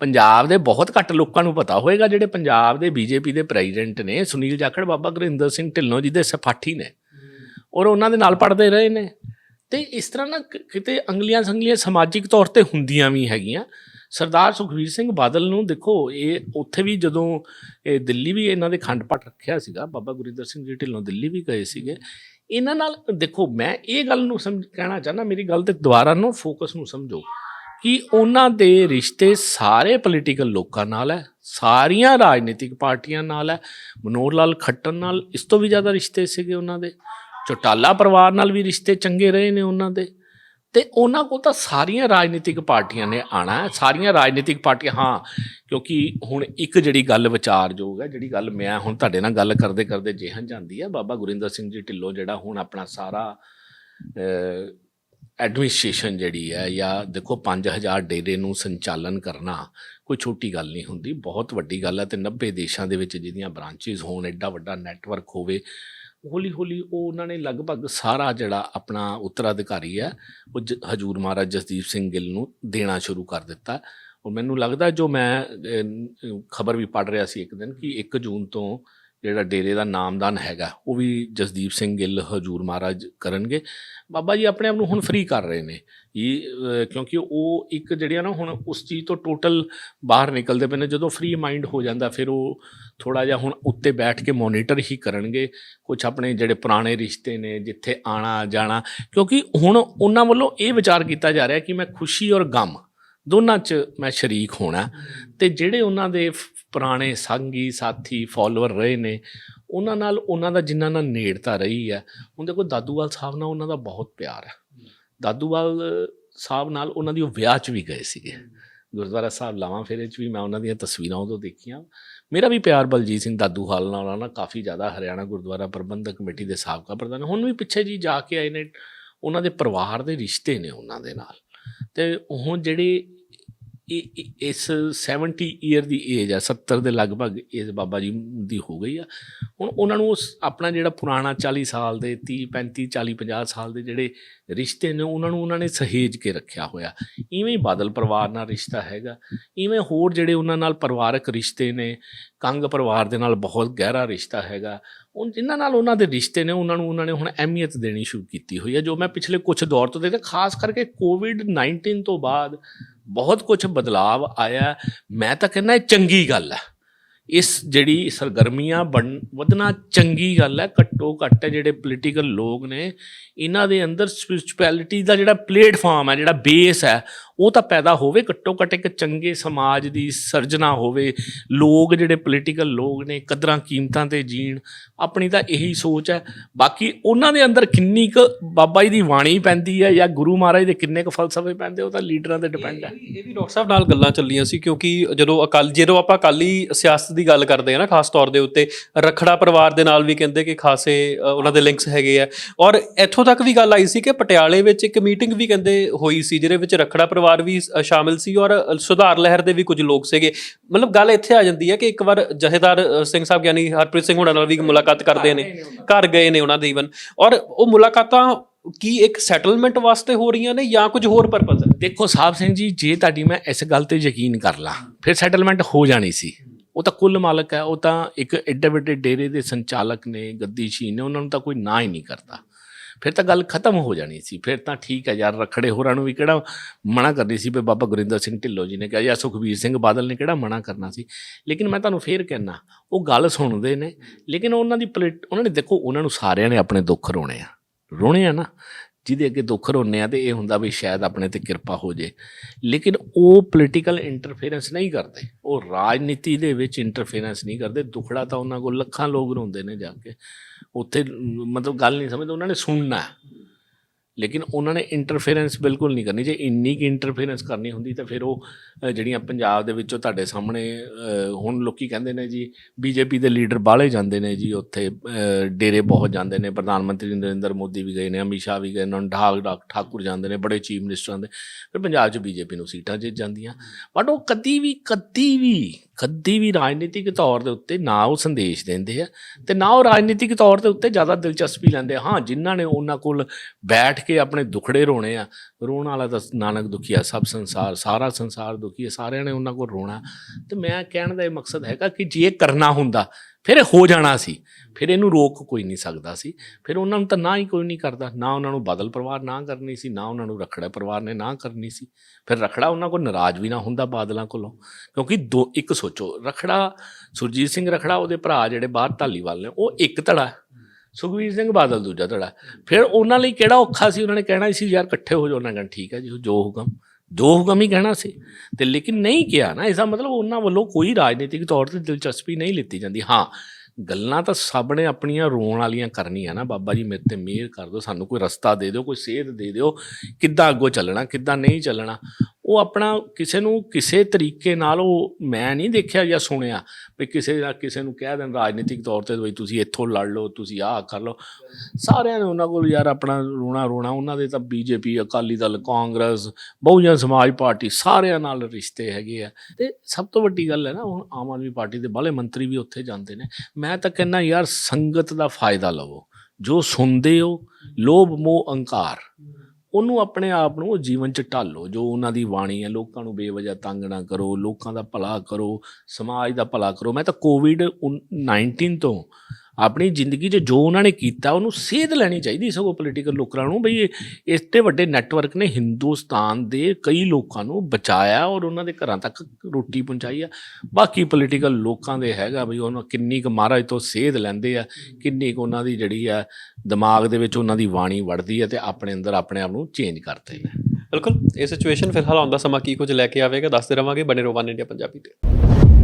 ਪੰਜਾਬ ਦੇ ਬਹੁਤ ਘੱਟ ਲੋਕਾਂ ਨੂੰ ਪਤਾ ਹੋਏਗਾ ਜਿਹੜੇ ਪੰਜਾਬ ਦੇ ਬੀਜੇਪੀ ਦੇ ਪ੍ਰੈਜ਼ੀਡੈਂਟ ਨੇ ਸੁਨੀਲ ਜਾਖੜ, ਬਾਬਾ ਗੁਰਿੰਦਰ ਸਿੰਘ ਢਿੱਲੋਂ ਜੀ ਦੇ ਸਫਾਠੀ ਨੇ। ਔਰ ਉਹਨਾਂ ਦੇ ਨਾਲ ਪੜਦੇ ਰਹੇ ਨੇ। ਤੇ ਇਸ ਤਰ੍ਹਾਂ ਨਾ ਕਿਤੇ ਅੰਗਲੀਆਂ ਸੰਗਲੀਆਂ ਸਮਾਜਿਕ ਤੌਰ ਤੇ ਹੁੰਦੀਆਂ ਵੀ ਹੈਗੀਆਂ। ਸਰਦਾਰ ਸੁਖਵੀਰ ਸਿੰਘ ਬਾਦਲ ਨੂੰ ਦੇਖੋ, ਇਹ ਉੱਥੇ ਵੀ ਜਦੋਂ ਇਹ ਦਿੱਲੀ ਵੀ ਇਹਨਾਂ ਦੇ ਖੰਡ ਪਾਠ ਰੱਖਿਆ ਸੀਗਾ, ਬਾਬਾ ਗੁਰਿੰਦਰ ਸਿੰਘ ਜੀ ਢਿੱਲੋਂ ਦਿੱਲੀ ਵੀ ਗਏ ਸੀਗੇ। ਇਹਨਾਂ ਨਾਲ ਦੇਖੋ, ਮੈਂ ਇਹ ਗੱਲ ਨੂੰ ਸਮਝ, ਕਹਿਣਾ ਚਾਹੁੰਦਾ, ਮੇਰੀ ਗੱਲ ਤੇ ਦੁਬਾਰਾ ਨੂੰ ਫੋਕਸ ਨੂੰ ਸਮਝੋ। ਕਿ ਉਹਨਾਂ ਦੇ ਰਿਸ਼ਤੇ ਸਾਰੇ ਪੋਲੀਟੀਕਲ ਲੋਕਾਂ ਨਾਲ ਹੈ, ਸਾਰੀਆਂ ਰਾਜਨੀਤਿਕ ਪਾਰਟੀਆਂ ਨਾਲ ਹੈ, ਮਨੋਹਰ ਲਾਲ ਖੱਟਰ ਨਾਲ, ਇਸ ਤੋਂ ਵੀ ਜ਼ਿਆਦਾ ਰਿਸ਼ਤੇ ਸੀਗੇ ਉਹਨਾਂ ਦੇ, ਚੋਟਾਲਾ ਪਰਿਵਾਰ ਨਾਲ ਵੀ ਰਿਸ਼ਤੇ ਚੰਗੇ ਰਹੇ ਨੇ ਉਹਨਾਂ ਦੇ, ਤੇ ਉਹਨਾਂ ਕੋਲ ਤਾਂ ਸਾਰੀਆਂ ਰਾਜਨੀਤਿਕ ਪਾਰਟੀਆਂ ਨੇ ਆਣਾ ਹੈ, ਸਾਰੀਆਂ ਰਾਜਨੀਤਿਕ ਪਾਰਟੀਆਂ, ਹਾਂ, ਕਿਉਂਕਿ ਹੁਣ ਇੱਕ ਜਿਹੜੀ ਗੱਲ ਵਿਚਾਰਯੋਗ ਹੈ, ਜਿਹੜੀ ਗੱਲ ਮੈਂ ਹੁਣ ਤੁਹਾਡੇ ਨਾਲ ਗੱਲ ਕਰਦੇ ਕਰਦੇ ਜਿਹਨ ਜਾਂਦੀ ਹੈ, ਬਾਬਾ ਗੁਰਿੰਦਰ ਸਿੰਘ ਜੀ ਢਿੱਲੋਂ ਜਿਹੜਾ ਹੁਣ ਆਪਣਾ ਸਾਰਾ ਐਡਮਿਨਿਸਟ੍ਰੇਸ਼ਨ ਜਿਹੜੀ ਹੈ ਜਾਂ ਦੇਖੋ 5000 ਡੇਰੇ ਨੂੰ ਸੰਚਾਲਨ ਕਰਨਾ ਕੋਈ ਛੋਟੀ ਗੱਲ ਨਹੀਂ ਹੁੰਦੀ, ਬਹੁਤ ਵੱਡੀ ਗੱਲ ਹੈ ਤੇ 90 ਦੇਸ਼ਾਂ ਦੇ ਵਿੱਚ ਜਿਹਦੀਆਂ ਬ੍ਰਾਂਚੇਸ ਹੋਣ ਐਡਾ ਵੱਡਾ ਨੈਟਵਰਕ ਹੋਵੇ ਹੌਲੀ ਹੌਲੀ ਉਹ ਉਹਨਾਂ ਨੇ ਲਗਭਗ ਸਾਰਾ ਜਿਹੜਾ ਆਪਣਾ ਉੱਤਰਾਧਿਕਾਰੀ ਹੈ, ਉਹ ਜ- ਹਜੂਰ ਮਹਾਰਾਜ ਜਸਦੀਪ ਸਿੰਘ ਗਿੱਲ ਨੂੰ ਦੇਣਾ ਸ਼ੁਰੂ ਕਰ ਦਿੱਤਾ। ਔਰ ਮੈਨੂੰ ਲੱਗਦਾ ਜੋ ਮੈਂ ਖਬਰ ਵੀ ਪੜ੍ਹ ਰਿਹਾ ਸੀ ਇੱਕ ਦਿਨ ਕਿ 1 ਜੂਨ ਤੋਂ ਜਿਹੜਾ ਡੇਰੇ ਦਾ ਨਾਮਦਾਨ ਹੈਗਾ, ਉਹ ਵੀ ਜਸਦੀਪ ਸਿੰਘ ਗਿੱਲ ਹਜੂਰ ਮਹਾਰਾਜ ਕਰਨਗੇ। ਬਾਬਾ ਜੀ ਆਪਣੇ ਆਪ ਨੂੰ ਹੁਣ ਫ੍ਰੀ ਕਰ ਰਹੇ ਨੇ। ਇਹ ਕਿਉਂਕਿ ਉਹ ਇੱਕ ਜਿਹੜੀਆਂ ਨਾ, ਹੁਣ ਉਸ ਚੀਜ਼ ਤੋਂ ਟੋਟਲ ਬਾਹਰ ਨਿਕਲਦੇ ਪਏ ਨੇ। ਜਦੋਂ ਫ੍ਰੀ ਮਾਈਂਡ ਹੋ ਜਾਂਦਾ, ਫਿਰ ਉਹ ਥੋੜਾ ਜਿਹਾ ਹੁਣ ਉੱਤੇ ਬੈਠ ਕੇ ਮੋਨੀਟਰ ਹੀ ਕਰਨਗੇ। ਕੁਝ ਆਪਣੇ ਜਿਹੜੇ ਪੁਰਾਣੇ ਰਿਸ਼ਤੇ ਨੇ, ਜਿੱਥੇ ਆਣਾ ਜਾਣਾ, ਕਿਉਂਕਿ ਹੁਣ ਉਹਨਾਂ ਵੱਲੋਂ ਇਹ ਵਿਚਾਰ ਕੀਤਾ ਜਾ ਰਿਹਾ ਕਿ ਮੈਂ ਖੁਸ਼ੀ ਔਰ ਗਮ ਦੋਨਾਂ 'ਚ ਮੈਂ ਸ਼ਰੀਕ ਹੋਣਾ। ਤੇ ਜਿਹੜੇ ਉਹਨਾਂ ਦੇ ਪੁਰਾਣੇ ਸੰਗੀ ਸਾਥੀ ਫਾਲੋਅਰ ਰਹੇ ਨੇ। ਉਹਨਾਂ ਨਾਲ, ਉਹਨਾਂ ਦਾ ਜਿਨ੍ਹਾਂ ਨਾਲ ਨੇੜਤਾ ਰਹੀ ਹੈ, ਹੁਣ ਦੇਖੋ ਦਾਦੂਵਾਲ ਸਾਹਿਬ ਨਾਲ ਉਹਨਾਂ ਦਾ ਬਹੁਤ ਪਿਆਰ ਹੈ। ਦਾਦੂਵਾਲ ਸਾਹਿਬ ਨਾਲ ਉਹਨਾਂ ਦੀ ਉਹ ਵਿਆਹ 'ਚ ਵੀ ਗਏ ਸੀਗੇ। ਗੁਰਦੁਆਰਾ ਸਾਹਿਬ ਲਾਵਾਂ ਫੇਰੇ 'ਚ ਵੀ ਮੈਂ ਉਹਨਾਂ ਦੀਆਂ ਤਸਵੀਰਾਂ ਉਦੋਂ ਦੇਖੀਆਂ। ਮੇਰਾ ਵੀ ਪਿਆਰ ਬਲਜੀਤ ਸਿੰਘ ਦਾਦੂਵਾਲ ਨਾਲ ਨਾ, ਕਾਫੀ ਜ਼ਿਆਦਾ ਹਰਿਆਣਾ ਗੁਰਦੁਆਰਾ ਪ੍ਰਬੰਧਕ ਕਮੇਟੀ ਦੇ ਸਾਬਕਾ ਪ੍ਰਧਾਨ ਹੁਣ ਵੀ ਪਿੱਛੇ ਜੀ ਜਾ ਕੇ ਆਏ ਨੇ, ਉਹਨਾਂ ਦੇ ਪਰਿਵਾਰ ਦੇ ਰਿਸ਼ਤੇ ਨੇ ਉਹਨਾਂ ਦੇ ਨਾਲ। ਤੇ ਉਹ ਜਿਹੜੇ ਇਹ- ਇਸ 70 ਈਅਰ ਦੀ ਏਜ ਆ 70 ਦੇ ਲਗਭਗ ਏਜ ਬਾਬਾ ਜੀ ਦੀ ਹੋ ਗਈ ਆ। ਹੁਣ ਉਹਨਾਂ ਨੂੰ ਉਸ ਆਪਣਾ ਜਿਹੜਾ ਪੁਰਾਣਾ 40 ਸਾਲ ਦੇ 30 35 40 50 ਸਾਲ ਦੇ ਜਿਹੜੇ ਰਿਸ਼ਤੇ ਨੇ, ਉਹਨਾਂ ਨੂੰ ਉਹਨਾਂ ਨੇ ਸਹੇਜ ਕੇ ਰੱਖਿਆ ਹੋਇਆ। ਇਵੇਂ ਹੀ ਬਾਦਲ ਪਰਿਵਾਰ ਨਾਲ ਰਿਸ਼ਤਾ ਹੈਗਾ। ਇਵੇਂ ਹੋਰ ਜਿਹੜੇ ਉਹਨਾਂ ਨਾਲ ਪਰਿਵਾਰਕ ਰਿਸ਼ਤੇ ਨੇ, ਕੰਗ ਪਰਿਵਾਰ ਦੇ ਨਾਲ ਬਹੁਤ ਗਹਿਰਾ ਰਿਸ਼ਤਾ ਹੈਗਾ। ਉਹ ਜਿਨ੍ਹਾਂ ਨਾਲ ਉਹਨਾਂ ਦੇ ਰਿਸ਼ਤੇ ਨੇ, ਉਹਨਾਂ ਨੂੰ ਉਹਨਾਂ ਨੇ ਹੁਣ ਅਹਿਮੀਅਤ ਦੇਣੀ ਸ਼ੁਰੂ ਕੀਤੀ ਹੋਈ ਹੈ ਜੋ ਮੈਂ ਪਿਛਲੇ ਕੁਝ ਦੌਰ ਤੋਂ ਦੇਖਦਾ, ਖਾਸ ਕਰਕੇ ਕੋਵਿਡ 19 ਤੋਂ ਬਾਅਦ ਬਹੁਤ ਕੁਝ ਬਦਲਾਵ ਆਇਆ। ਮੈਂ ਤਾਂ ਕਹਿੰਦਾ ਇਹ ਚੰਗੀ ਗੱਲ ਹੈ। ਇਸ ਜਿਹੜੀ ਸਰਗਰਮੀਆਂ ਬਣ, ਵਧਣਾ ਚੰਗੀ ਗੱਲ ਹੈ। ਘੱਟੋ ਘੱਟ ਜਿਹੜੇ ਪੋਲੀਟੀਕਲ ਲੋਕ ਨੇ, ਇਹਨਾਂ ਦੇ ਅੰਦਰ ਸਪਿਰਚੁਅਲਿਟੀ ਦਾ ਜਿਹੜਾ ਪਲੇਟਫਾਰਮ ਹੈ, ਜਿਹੜਾ ਬੇਸ ਹੈ ਉਹ ਤਾਂ ਪੈਦਾ ਹੋਵੇ, ਘੱਟੋ ਘੱਟ ਇੱਕ ਚੰਗੇ ਸਮਾਜ ਦੀ ਸਰਜਣਾ ਹੋਵੇ। ਲੋਕ ਜਿਹੜੇ ਪੋਲੀਟੀਕਲ ਲੋਕ ਨੇ, ਕਦਰਾਂ ਕੀਮਤਾਂ ਤੇ ਜੀਣ, ਆਪਣੀ ਤਾਂ ਇਹੀ ਸੋਚ ਹੈ। ਬਾਕੀ ਉਹਨਾਂ ਦੇ ਅੰਦਰ ਕਿੰਨੀ ਕੁ ਬਾਬਾ ਜੀ ਦੀ ਬਾਣੀ ਪੈਂਦੀ ਹੈ ਜਾਂ ਗੁਰੂ ਮਹਾਰਾਜ ਦੇ ਕਿੰਨੇ ਕੁ ਫਲਸਫੇ ਪੈਂਦੇ, ਉਹ ਤਾਂ ਲੀਡਰਾਂ ਤੇ ਡਿਪੈਂਡ ਹੈ। ਇਹ ਵੀ ਡਾਕਟਰ ਸਾਹਿਬ ਨਾਲ ਗੱਲਾਂ ਚੱਲੀਆਂ ਸੀ, ਕਿਉਂਕਿ ਜਦੋਂ ਅਕਾਲ ਜਦੋਂ ਆਪਾਂ ਅਕਾਲੀ ਸਿਆਸਤ ਦੀ ਗੱਲ ਕਰਦੇ ਆ ਨਾ, ਖਾਸ ਤੌਰ ਦੇ ਉੱਤੇ, ਰਖੜਾ ਪਰਿਵਾਰ ਦੇ ਨਾਲ ਵੀ ਕਹਿੰਦੇ ਕਿ ਖਾਸੇ ਉਹਨਾਂ ਦੇ ਲਿੰਕਸ ਹੈਗੇ ਆ। ਔਰ ਇੱਥੋਂ ਤੱਕ ਵੀ ਗੱਲ ਆਈ ਸੀ ਕਿ ਪਟਿਆਲੇ ਵਿੱਚ ਇੱਕ ਮੀਟਿੰਗ ਵੀ ਕਹਿੰਦੇ ਹੋਈ ਸੀ, ਜਿਹਦੇ ਵਿੱਚ ਰਖੜਾ ਪਰਿਵਾਰ ਵੀ ਸ਼ਾਮਿਲ ਸੀ ਔਰ ਸੁਧਾਰ ਲਹਿਰ ਦੇ ਵੀ ਕੁਝ ਲੋਕ ਸੀਗੇ। ਮਤਲਬ ਗੱਲ ਇੱਥੇ ਆ ਜਾਂਦੀ ਹੈ ਕਿ ਇੱਕ ਵਾਰ ਜਥੇਦਾਰ ਅ, ਸਿੰਘ ਸਾਹਿਬ ਯਾਨੀ ਹਰਪ੍ਰੀਤ ਸਿੰਘ ਹੁਣਾਂ ਨਾਲ ਵੀ ਮੁਲਾਕਾਤ ਕਰਦੇ ਨੇ। ਘਰ ਗਏ ਨੇ ਉਹਨਾਂ ਦੇ ਇਵਨ ਔਰ ਉਹ ਮੁਲਾਕਾਤਾਂ ਕੀ ਇੱਕ ਸੈਟਲਮੈਂਟ ਵਾਸਤੇ ਹੋ ਰਹੀਆਂ ਨੇ ਜਾਂ ਕੁਝ ਹੋਰ ਪਰਪਸ ਹੈ? ਦੇਖੋ ਸਾਹਿਬ ਸਿੰਘ ਜੀ ਜੇ ਤੁਹਾਡੀ ਮੈਂ ਇਸ ਗੱਲ ਤੇ ਯਕੀਨ ਕਰ ਲਾਂ ਫਿਰ ਸੈਟਲਮੈਂਟ ਹੋ ਜਾਣੀ ਸੀ। ਉਹ ਤਾਂ ਕੁੱਲ ਮਾਲਕ ਹੈ ਉਹ ਤਾਂ ਇੱਕ ਐਡੇ ਵੱਡੇ ਡੇਰੇ ਦੇ ਸੰਚਾਲਕ ਨੇ ਗੱਦੀਸ਼ੀਨ ਨੇ ਉਹਨਾਂ ਨੂੰ ਤਾਂ ਕੋਈ ਨਾ ਹੀ ਨਹੀਂ ਕਰਦਾ। ਫਿਰ ਤਾਂ ਗੱਲ ਖਤਮ ਹੋ ਜਾਣੀ ਸੀ, ਫਿਰ ਤਾਂ ਠੀਕ ਹੈ ਯਾਰ ਰਖੜੇ ਹੋਰਾਂ ਨੂੰ ਵੀ ਕਿਹੜਾ ਮਨਾ ਕਰਨੀ ਸੀ ਵੀ ਬਾਬਾ ਗੁਰਿੰਦਰ ਸਿੰਘ ਢਿੱਲੋਂ ਜੀ ਨੇ ਕਿਹਾ ਜਾਂ ਸੁਖਬੀਰ ਸਿੰਘ ਬਾਦਲ ਨੇ ਕਿਹੜਾ ਮਨਾ ਕਰਨਾ ਸੀ। ਲੇਕਿਨ ਮੈਂ ਤੁਹਾਨੂੰ ਫੇਰ ਕਹਿਣਾ ਉਹ ਗੱਲ ਸੁਣਦੇ ਨੇ, ਲੇਕਿਨ ਉਹਨਾਂ ਦੀ ਪੋਲਿਟ- ਉਹਨਾਂ ਨੇ ਦੇਖੋ ਉਹਨਾਂ ਨੂੰ ਸਾਰਿਆਂ ਨੇ ਆਪਣੇ ਦੁੱਖ ਰੋਣੇ ਆ ਰੋਣੇ ਆ ਨਾ, ਜਿਹਦੇ ਅੱਗੇ ਦੁੱਖ ਰੋਣੇ ਆ ਤੇ ਇਹ ਹੁੰਦਾ ਵੀ ਸ਼ਾਇਦ ਆਪਣੇ ਤੇ ਕਿਰਪਾ ਹੋ ਜੇ। ਲੇਕਿਨ ਉਹ ਪੋਲੀਟੀਕਲ ਇੰਟਰਫੇਰੈਂਸ ਨਹੀਂ ਕਰਦੇ, ਉਹ ਰਾਜਨੀਤੀ ਦੇ ਵਿੱਚ ਇੰਟਰਫੇਰੈਂਸ ਨਹੀਂ ਕਰਦੇ, ਦੁਖੜਾ ਤਾਂ ਉਹਨਾਂ ਕੋਲ ਲੱਖਾਂ ਲੋਕ ਰੋਂਦੇ ਨੇ ਜਾ ਕੇ। ਉੱਥੇ ਮਤਲਬ ਗੱਲ ਨਹੀਂ ਸਮਝਦੇ, ਉਹਨਾਂ ਨੇ ਸੁਣਨਾ ਲੇਕਿਨ ਉਹਨਾਂ ਨੇ ਇੰਟਰਫੇਰੈਂਸ ਬਿਲਕੁਲ ਨਹੀਂ ਕਰਨੀ। ਜੇ ਇੰਨੀ ਕੀ ਇੰਟਰਫੇਰੈਂਸ ਕਰਨੀ ਹੁੰਦੀ ਤਾਂ ਫਿਰ ਉਹ ਜਿਹੜੀਆਂ ਪੰਜਾਬ ਦੇ ਵਿੱਚੋਂ ਤੁਹਾਡੇ ਸਾਹਮਣੇ ਹੁਣ ਲੋਕੀ ਕਹਿੰਦੇ ਨੇ ਜੀ, ਬੀਜੇਪੀ ਦੇ ਲੀਡਰ ਬਾਹਲੇ ਜਾਂਦੇ ਨੇ ਜੀ ਉੱਥੇ ਡੇਰੇ ਬਹੁਤ ਜਾਂਦੇ ਨੇ। ਪ੍ਰਧਾਨ ਮੰਤਰੀ ਨਰਿੰਦਰ ਮੋਦੀ ਵੀ ਗਏ ਨੇ, ਅਮਿਤ ਸ਼ਾਹ ਵੀ ਗਏ ਨੇ ਠਾਕ ਠਾਕੁਰ ਜਾਂਦੇ ਨੇ, ਬੜੇ ਚੀਫ ਮਿਨਿਸਟਰਾਂ ਦੇ। ਫਿਰ ਪੰਜਾਬ 'ਚ ਬੀਜੇਪੀ ਨੂੰ ਸੀਟਾਂ ਜਿੱਤ ਜਾਂਦੀਆਂ। ਬਟ ਉਹ ਕਦੀ ਵੀ ਕਦੀ ਵੀ ਕਦੀ ਵੀ ਰਾਜਨੀਤਿਕ ਤੌਰ ਦੇ ਉੱਤੇ ਨਾ ਉਹ ਸੰਦੇਸ਼ ਦਿੰਦੇ ਆ ਤੇ ਨਾ ਉਹ ਰਾਜਨੀਤਿਕ ਤੌਰ ਦੇ ਉੱਤੇ ਜ਼ਿਆਦਾ ਦਿਲਚਸਪੀ ਲੈਂਦੇ ਆ। ਹਾਂ, ਜਿਨ੍ਹਾਂ ਨੇ ਉਹਨਾਂ ਕੋਲ ਬੈਠ ਕੇ ਆਪਣੇ ਦੁਖੜੇ ਰੋਣੇ ਆ, ਰੋਣ ਵਾਲਾ ਤਾਂ ਨਾਨਕ ਦੁਖੀਆ ਸਭ ਸੰਸਾਰ, ਸਾਰਾ ਸੰਸਾਰ ਦੁਖੀ ਹੈ ਸਾਰਿਆਂ ਨੇ ਉਹਨਾਂ ਕੋਲ ਰੋਣਾ ਤੇ ਮੈਂ ਕਹਿਣ ਦਾ ਇਹ ਮਕਸਦ ਹੈਗਾ ਕਿ ਜੇ ਇਹ ਕਰਨਾ ਹੁੰਦਾ, ਫਿਰ ਹੋ ਜਾਣਾ ਸੀ ਫਿਰ ਇਹਨੂੰ ਰੋਕ ਕੋਈ ਨਹੀਂ ਸਕਦਾ ਸੀ। ਫਿਰ ਉਹਨਾਂ ਨੂੰ ਤਾਂ ਨਾ ਹੀ ਕੋਈ ਨਹੀਂ ਕਰਦਾ। ਨਾ ਉਹਨਾਂ ਨੂੰ ਬਾਦਲ ਪਰਿਵਾਰ ਨਾ ਕਰਨੀ ਸੀ, ਨਾ ਉਹਨਾਂ ਨੂੰ ਰਖੜਾ ਪਰਿਵਾਰ ਨੇ ਨਾ ਕਰਨੀ ਸੀ। ਫਿਰ ਰਖੜਾ ਉਹਨਾਂ ਕੋਲ ਨਾਰਾਜ਼ ਵੀ ਨਾ ਹੁੰਦਾ ਬਾਦਲਾਂ ਕੋਲੋਂ। ਕਿਉਂਕਿ ਦੋ, ਇੱਕ ਸੋਚੋ, ਰਖੜਾ, ਸੁਰਜੀਤ ਸਿੰਘ ਰਖੜਾ, ਉਹਦੇ ਭਰਾ ਜਿਹੜੇ ਬਾਹਰ ਢਾਲੀਵਾਲ ਨੇ, ਉਹ ਇੱਕ ਧੜਾ ਹੈ। ਸੁਖਵੀਰ ਸਿੰਘ ਬਾਦਲ ਦੂਜਾ ਧੜਾ ਫਿਰ ਉਹਨਾਂ ਲਈ ਕਿਹੜਾ ਔਖਾ ਸੀ? ਉਹਨਾਂ ਨੇ ਕਹਿਣਾ ਸੀ, ਯਾਰ, ਇਕੱਠੇ ਹੋ ਜਾਓ। ਉਹਨਾਂ ਕਹਿਣਾ, ਠੀਕ ਹੈ ਜੀ, ਜੋ ਹੁਕਮ ਜੋ ਹੁਕਮ ਹੀ ਕਹਿਣਾ ਸੀ। ਤੇ ਲੇਕਿਨ ਨਹੀਂ ਕਿਹਾ ਨਾ। ਇਹਦਾ ਮਤਲਬ ਉਹਨਾਂ ਵੱਲੋਂ ਕੋਈ ਰਾਜਨੀਤਿਕ ਤੌਰ ਤੇ ਦਿਲਚਸਪੀ ਨਹੀਂ ਲਿੱਤੀ ਜਾਂਦੀ। ਹਾਂ ਗੱਲਾਂ ਤਾਂ ਸਭ ਨੇ ਆਪਣੀਆਂ ਰੋਣ ਵਾਲੀਆਂ ਕਰਨੀਆਂ ਨਾ। ਬਾਬਾ ਜੀ ਮੇਰੇ ਤੇ ਮਿਹਰ ਕਰ ਦਿਓ, ਸਾਨੂੰ ਕੋਈ ਰਸਤਾ ਦੇ ਦਿਓ, ਕੋਈ ਸੇਧ ਦੇ ਦਿਓ। ਕਿੱਦਾਂ ਅੱਗੋਂ ਚੱਲਣਾ, ਕਿੱਦਾਂ ਨਹੀਂ ਚੱਲਣਾ। ਉਹ ਆਪਣਾ ਕਿਸੇ ਨੂੰ ਕਿਸੇ ਤਰੀਕੇ ਨਾਲ ਉਹ ਮੈਂ ਨਹੀਂ ਦੇਖਿਆ ਜਾਂ ਸੁਣਿਆ ਵੀ ਕਿਸੇ ਨਾ ਕਿਸੇ ਨੂੰ ਕਹਿ ਦੇਣ ਰਾਜਨੀਤਿਕ ਤੌਰ ਤੇ ਵੀ ਤੁਸੀਂ ਇੱਥੋਂ ਲੜ ਲਓ, ਤੁਸੀਂ ਆਹ ਕਰ ਲਓ। ਸਾਰਿਆਂ ਨੇ ਉਹਨਾਂ ਕੋਲ ਯਾਰ ਆਪਣਾ ਰੋਣਾ ਰੋਣਾ, ਉਹਨਾਂ ਦੇ ਤਾਂ ਬੀਜੇਪੀ, ਅਕਾਲੀ ਦਲ, ਕਾਂਗਰਸ, ਬਹੁਜਨ ਸਮਾਜ ਪਾਰਟੀ ਸਾਰਿਆਂ ਨਾਲ ਰਿਸ਼ਤੇ ਹੈਗੇ ਆ। ਤੇ ਸਭ ਤੋਂ ਵੱਡੀ ਗੱਲ ਹੈ ਨਾ, ਹੁਣ ਆਮ ਆਦਮੀ ਪਾਰਟੀ ਦੇ ਬਾਲੇ ਮੰਤਰੀ ਵੀ ਉੱਥੇ ਜਾਂਦੇ ਨੇ। ਮੈਂ ਤਾਂ ਕਹਿੰਦਾ ਯਾਰ ਸੰਗਤ ਦਾ ਫਾਇਦਾ ਲਵੋ। ਜੋ ਸੁਣਦੇ ਹੋ, ਲੋਭ, ਮੋਹ, ਅਹੰਕਾਰ। ਉਹਨੂੰ ਆਪਣੇ ਆਪ ਨੂੰ ਉਹ ਜੀਵਨ ਚ ਢਾਲੋ, ਜੋ ਉਹਨਾਂ ਦੀ ਬਾਣੀ ਹੈ, ਲੋਕਾਂ ਨੂੰ ਬੇਵਜ੍ਹਾ ਤੰਗ ਨਾ ਕਰੋ, ਲੋਕਾਂ ਦਾ ਭਲਾ ਕਰੋ, ਸਮਾਜ ਦਾ ਭਲਾ ਕਰੋ। ਮੈਂ ਤਾਂ ਕੋਵਿਡ 19 ਤੋਂ ਆਪਣੀ ਜ਼ਿੰਦਗੀ 'ਚ ਜੋ ਉਹਨਾਂ ਨੇ ਕੀਤਾ, ਉਹਨੂੰ ਸੇਧ ਲੈਣੀ ਚਾਹੀਦੀ ਸਗੋਂ ਪੋਲੀਟੀਕਲ ਲੋਕਾਂ ਨੂੰ ਬਈ ਇਸ ਤੇ ਵੱਡੇ ਨੈਟਵਰਕ ਨੇ ਹਿੰਦੁਸਤਾਨ ਦੇ ਕਈ ਲੋਕਾਂ ਨੂੰ ਬਚਾਇਆ ਔਰ ਉਹਨਾਂ ਦੇ ਘਰਾਂ ਤੱਕ ਰੋਟੀ ਪਹੁੰਚਾਈ ਆ। ਬਾਕੀ ਪੋਲੀਟੀਕਲ ਲੋਕਾਂ ਦੇ ਹੈਗਾ ਬਈ ਉਹਨਾਂ ਕਿੰਨੀ ਕੁ ਮਹਾਰਾਜ ਤੋਂ ਸੇਧ ਲੈਂਦੇ ਆ, ਕਿੰਨੀ ਕੁ ਉਹਨਾਂ ਦੀ ਜਿਹੜੀ ਆ ਦਿਮਾਗ ਦੇ ਵਿੱਚ ਉਹਨਾਂ ਦੀ ਬਾਣੀ ਵੜਦੀ ਹੈ ਤੇ ਆਪਣੇ ਅੰਦਰ ਆਪਣੇ ਆਪ ਨੂੰ ਚੇਂਜ ਕਰਦੇ ਆ ਬਿਲਕੁਲ, ਇਹ ਸਿਚੁਏਸ਼ਨ ਫਿਲਹਾਲ ਆਉਂਦਾ ਸਮਾਂ ਕੀ ਕੁਝ ਲੈ ਕੇ ਆਵੇਗਾ, ਦੱਸਦੇ ਰਵਾਂਗੇ। ਬਣੇ ਰਹੋ ਵਨ ਇੰਡੀਆ ਪੰਜਾਬੀ ਤੇ।